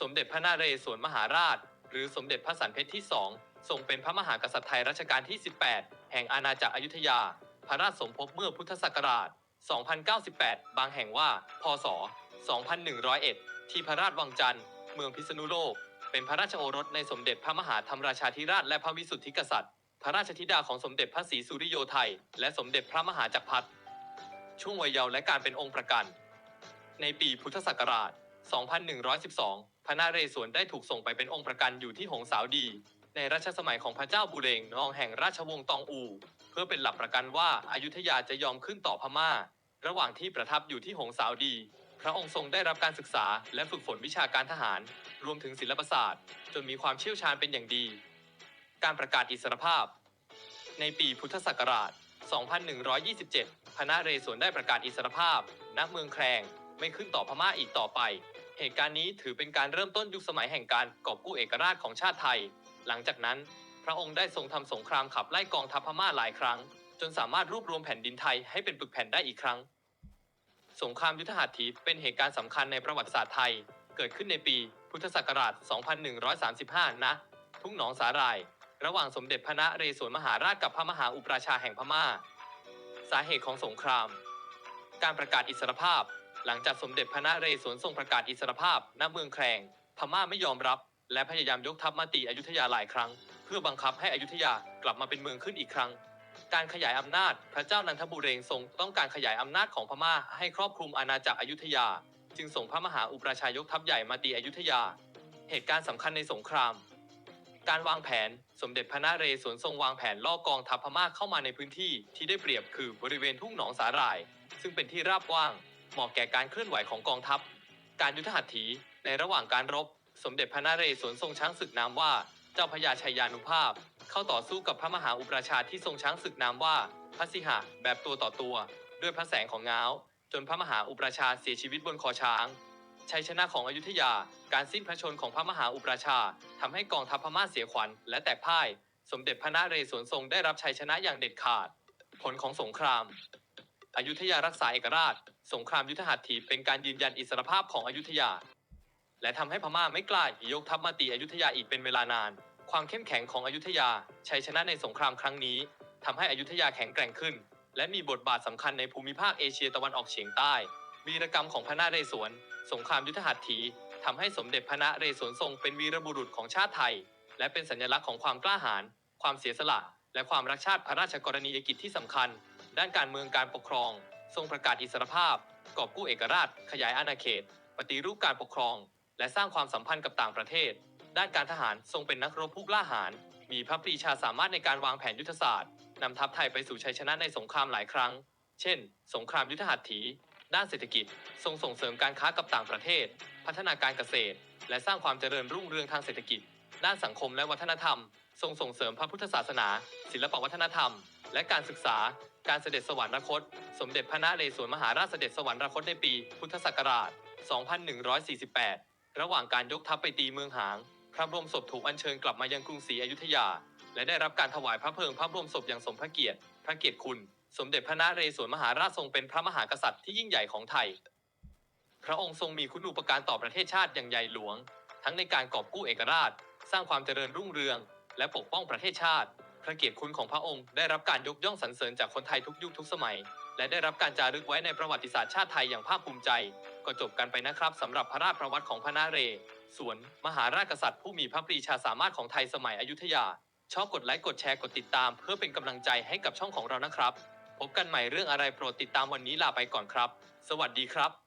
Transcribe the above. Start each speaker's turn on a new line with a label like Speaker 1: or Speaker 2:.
Speaker 1: สมเด็จพระนเรศวรมหาราช หรือสมเด็จพระสันเพชรที่สองทรงเป็นพระมหากษัตริย์ไทยรัชกาลที่ 18 แห่งอาณาจักรอยุธยา พระราชสมภพเมื่อพุทธศักราช 2098 บางแห่งว่า พศ 2101 ที่พระราชวังจันทร์ เมืองพิษณุโลก เป็นพระราชโอรสในสมเด็จพระมหาธรรมราชาธิราชและพระวิสุทธิกษัตริย์ พระราชธิดาของสมเด็จพระศรีสุริโยไทย และสมเด็จพระมหาจักรพรรดิ ช่วงวัยเยาว์และการเป็นองค์ประกัน ในปีพุทธศักราช 2112 พระนเรศวรได้ถูกส่งไปเป็นองค์ประกันอยู่ที่หงสาวดี ในรัชสมัยของพระเจ้าบุเรงนองแห่งราชวงศ์ตองอู เพื่อเป็นหลักประกันว่าอายุทยาจะยอมขึ้นต่อพม่า ระหว่างที่ประทับอยู่ที่หงสาวดี พระองค์ทรงได้รับการศึกษา และฝึกฝนวิชาการทหาร รวมถึงศิลปศาสตร์ จนมีความเชี่ยวชาญเป็นอย่างดี การประกาศอิสรภาพ ในปีพุทธศักราช 2127 พระนเรศวรได้ประกาศอิสรภาพณเมืองแครงไม่ขึ้นต่อพม่าอีกต่อไป เหตุการณ์นี้ถือเป็นการเริ่มต้นยุคสมัยแห่งการกอบกู้เอกราชของชาติไทย หลังจากนั้น พระองค์ได้ทรงทำสงครามขับไล่กองทัพพม่าหลายครั้ง จนสามารถรวบรวมแผ่นดินไทยให้เป็นปึกแผ่นได้อีกครั้ง สงครามยุทธหัตถีเป็นเหตุการณ์สำคัญในประวัติศาสตร์ไทย เกิดขึ้นในปี พุทธศักราช 2135 นะ ทุ่งหนองสาหร่าย ระหว่างสมเด็จพระนเรศวรมหาราชกับพระมหาอุปราชาแห่งพม่า สาเหตุของสงคราม การประกาศอิสรภาพ หลังจากสมเด็จพระนเรศวรทรงประกาศอิสรภาพณเมืองแครงพม่าไม่ยอมรับ และพยายามยกทัพมาตีอยุธยาหลายครั้ง เพื่อบังคับให้อยุธยากลับมาเป็นเมืองขึ้นอีกครั้ง การขยายอำนาจพระเจ้านันทบุเรงทรงต้องการขยายอำนาจของพม่าให้ครอบคลุมอาณาจักรอยุธยา จึงส่งพระมหาอุปราชายกทัพใหญ่มาตีอยุธยา เหตุการณ์สำคัญในสงคราม การวางแผนสมเด็จพระนเรศวรทรงวางแผนล่อกองทัพพม่าเข้ามาในพื้นที่ที่ได้เปรียบคือบริเวณทุ่งหนองสาหร่าย ซึ่งเป็นที่ราบว่าง เหมาะแก่การเคลื่อนไหวของกองทัพ การยุทธหัตถีในระหว่างการรบ สมเด็จพระนเรศวรทรงช้างศึกนามว่า เจ้าพระยาชัยยานุภาพ เข้าต่อสู้กับพระมหาอุปราชาที่ทรงช้างศึกนามว่าพระสิหะแบบตัวต่อตัว ด้วยพระแสงของเงาจนพระมหาอุปราชาเสียชีวิตบนคอช้างชัยชนะของอยุธยา การสิ้นพระชนของพระมหาอุปราชาทำให้กองทัพพม่าเสียขวัญและแตกพ่าย สมเด็จพระนเรศวรทรงได้รับชัยชนะอย่างเด็ดขาด ผลของสงคราม อยุธยารักษาเอกราช สงครามยุทธหัตถีเป็นการยืนยันอิสรภาพของอยุธยา และทำให้พม่าไม่กล้ายกทัพมาตีอยุธยาอีกเป็นเวลานาน ความเข้มแข็งของอยุธยาชัยชนะในสงครามครั้งนี้ทำให้อยุธยาแข็งแกร่งขึ้น และมีบทบาทสำคัญในภูมิภาคเอเชียตะวันออกเฉียงใต้วีรกรรมของพระนาเรศวร สงครามยุทธหัตถีทำให้สมเด็จพระนเรศวรทรงเป็นวีรบุรุษของชาติไทย และเป็นสัญลักษณ์ของความกล้าหาญความเสียสละ และความรักชาติพระราชกรณียกิจที่สำคัญ ด้านการเมืองการปกครอง ทรงประกาศอิสรภาพ กอบกู้เอกราช ขยายอาณาเขต ปฏิรูปการปกครอง และสร้างความสัมพันธ์กับต่างประเทศ ด้านการทหารทรงเป็นนักรบผู้กล้าหาญมีพระปรีชาสามารถในการวางแผนยุทธศาสตร์นำทัพไทยไปสู่ชัยชนะในสงครามหลายครั้ง เช่น สงครามยุทธหัตถี ด้านเศรษฐกิจ ทรงส่งเสริมการค้ากับต่างประเทศ พัฒนาการเกษตร และสร้างความเจริญรุ่งเรืองทางเศรษฐกิจ ด้านสังคมและวัฒนธรรม ทรงส่งเสริมพระพุทธศาสนา ศิลปวัฒนธรรม และการศึกษา การเสด็จสวรรคต สมเด็จพระนเรศวรมหาราชเสด็จสวรรคตในปี พุทธศักราช 2148 ระหว่างการยกทัพไปตีเมืองหาง พระบรมศพถูกอัญเชิญกลับมายังกรุงศรีอยุธยา และได้รับการถวายพระเพลิงพระบรมศพอย่างสมพระเกียรติ พระเกียรติคุณ สมเด็จพระนเรศวรมหาราชทรงเป็นพระมหากษัตริย์ที่ยิ่งใหญ่ของไทย พระองค์ทรงมีคุณูปการต่อประเทศชาติอย่างใหญ่หลวง ทั้งในการกอบกู้เอกราช สร้างความเจริญรุ่งเรือง และปกป้องประเทศชาติ พระเกียรติคุณของพระองค์ได้รับการยกย่องสรรเสริญจากคนไทยทุกยุคทุกสมัย และได้รับการจารึกไว้ในประวัติศาสตร์ชาติไทยอย่างภาคภูมิใจ ก็จบกันไปนะครับสำหรับพระราชประวัติของพระนาเรศวรมหาราชกษัตริย์ผู้มีพระปรีชาสามารถของไทยสมัยอยุธยา ชอบกดไลค์กดแชร์กดติดตาม เพื่อเป็นกำลังใจให้กับช่องของเรานะครับ พบกันใหม่เรื่องอะไรโปรดติดตามวันนี้ลาไปก่อนครับ สวัสดีครับ